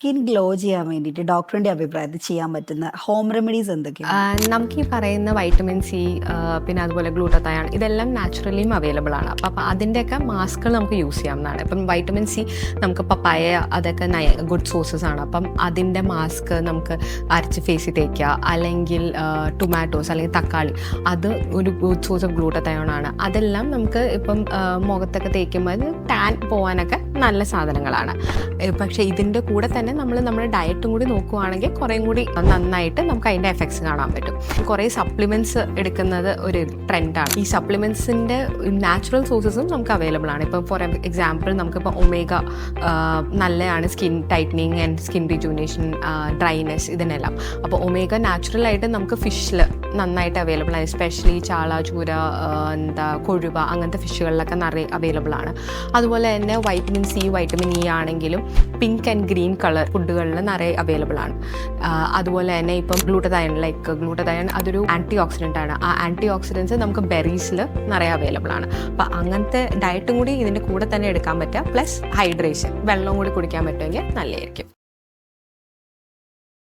Skin glow ചെയ്യാൻ വേണ്ടിയിട്ട് ഡോക്ടറിന്റെ അഭിപ്രായത്തിൽ ചെയ്യാൻ പറ്റുന്ന ഹോം റെമഡീസ് എന്തൊക്കെയാണ്? നമുക്ക് ഈ പറയുന്ന വൈറ്റമിൻ സി പിന്നെ അതുപോലെ ഗ്ലൂട്ടത്തയാണ് ഇതെല്ലാം നാച്ചുറലിയും അവൈലബിൾ ആണ്. അപ്പം അതിന്റെയൊക്കെ മാസ്കുകൾ നമുക്ക് യൂസ് ചെയ്യാവുന്നതാണ്. ഇപ്പം വൈറ്റമിൻ സി നമുക്ക് പപ്പായ അതൊക്കെ ഗുഡ് സോഴ്സസ് ആണ്. അപ്പം അതിന്റെ മാസ്ക് നമുക്ക് അരച്ച് ഫേസിൽ തേക്കുക അല്ലെങ്കിൽ ടൊമാറ്റോസ് അല്ലെങ്കിൽ തക്കാളി അത് ഒരു ഗുഡ് സോഴ്സ് ഓഫ് ഗ്ലൂട്ടത്തയോണാണ് അതെല്ലാം നമുക്ക് ഇപ്പം മുഖത്തൊക്കെ തേക്കുമ്പോൾ ടാൻ പോകാനൊക്കെ നല്ല സാധനങ്ങളാണ്. പക്ഷേ ഇതിന്റെ കൂടെ തന്നെ നമ്മൾ നമ്മുടെ ഡയറ്റും കൂടി നോക്കുവാണെങ്കിൽ കുറേയും കൂടി നന്നായിട്ട് നമുക്ക് അതിന്റെ എഫക്ട്സ് കാണാൻ പറ്റും. കുറേ സപ്ലിമെന്റ്സ് എടുക്കുന്നത് ഒരു ട്രെൻഡാണ്. ഈ സപ്ലിമെന്റ്സിന്റെ നാച്ചുറൽ സോഴ്സസും നമുക്ക് അവൈലബിൾ ആണ്. ഇപ്പോൾ ഫോർ എക്സാമ്പിൾ നമുക്കിപ്പോൾ ഒമേഗ നല്ലതാണ് skin tightening and skin rejuvenation dryness ഇതിനെല്ലാം. അപ്പോൾ ഒമേഗ നാച്ചുറലായിട്ട് നമുക്ക് ഫിഷിൽ നന്നായിട്ട് അവൈലബിൾ ആണ്. എസ്പെഷ്യലി ചാള ചൂര എന്താ കൊഴുവ അങ്ങനത്തെ ഫിഷുകളിലൊക്കെ നിറയെ അവൈലബിൾ ആണ്. അതുപോലെ തന്നെ വൈറ്റമിൻ സി വൈറ്റമിൻ ഇ ആണെങ്കിലും പിങ്ക് ആൻഡ് ഗ്രീൻ കളർ ഫുഡുകളിൽ നിറയെ അവൈലബിൾ ആണ്. അതുപോലെ തന്നെ ഇപ്പം ഗ്ലൂട്ടതയൺ ലൈക്ക് ഗ്ലൂട്ടതയൺ അതൊരു ആന്റി ഓക്സിഡന്റ് ആണ്. ആ ആന്റി ഓക്സിഡൻസ് നമുക്ക് ബെറീസിൽ നിറയെ അവൈലബിൾ ആണ്. അപ്പം അങ്ങനത്തെ ഡയറ്റും കൂടി ഇതിന്റെ കൂടെ തന്നെ എടുക്കാൻ പറ്റുക. പ്ലസ് ഹൈഡ്രേഷൻ വെള്ളം കൂടി കുടിക്കാൻ പറ്റുമെങ്കിൽ നല്ലതായിരിക്കും.